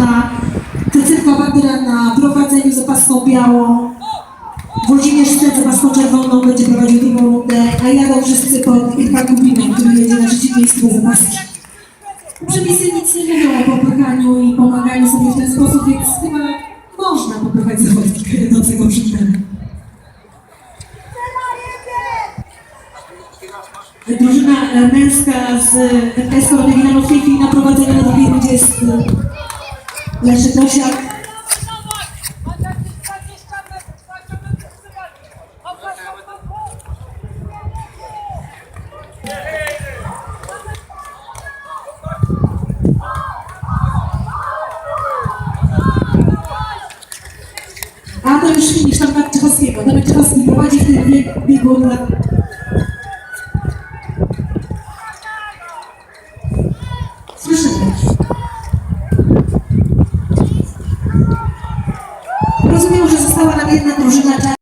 drużyna. Cecylka Bandyra na prowadzeniu z opaską białą. Włodzimierz Sted z opaską czerwoną będzie prowadził drugą rundę, a jadą wszyscy pod Irka Kubinem, który jedzie na bez opaski. Przepisy nic nie mówią o popychaniu i pomaganiu sobie w ten sposób, więc chyba można popychać zawodnika jadącego przed nami. Drużyna męska z MTS Korony Dinamo w tej chwili na prowadzeniu na drugiej rundzie jest Leszek Rosiak. A to już finisz tam Czechowskiego. Tomek Czechowski prowadzi w tym bieg- biegu dla... Rozumiem, że została nam jedna drużyna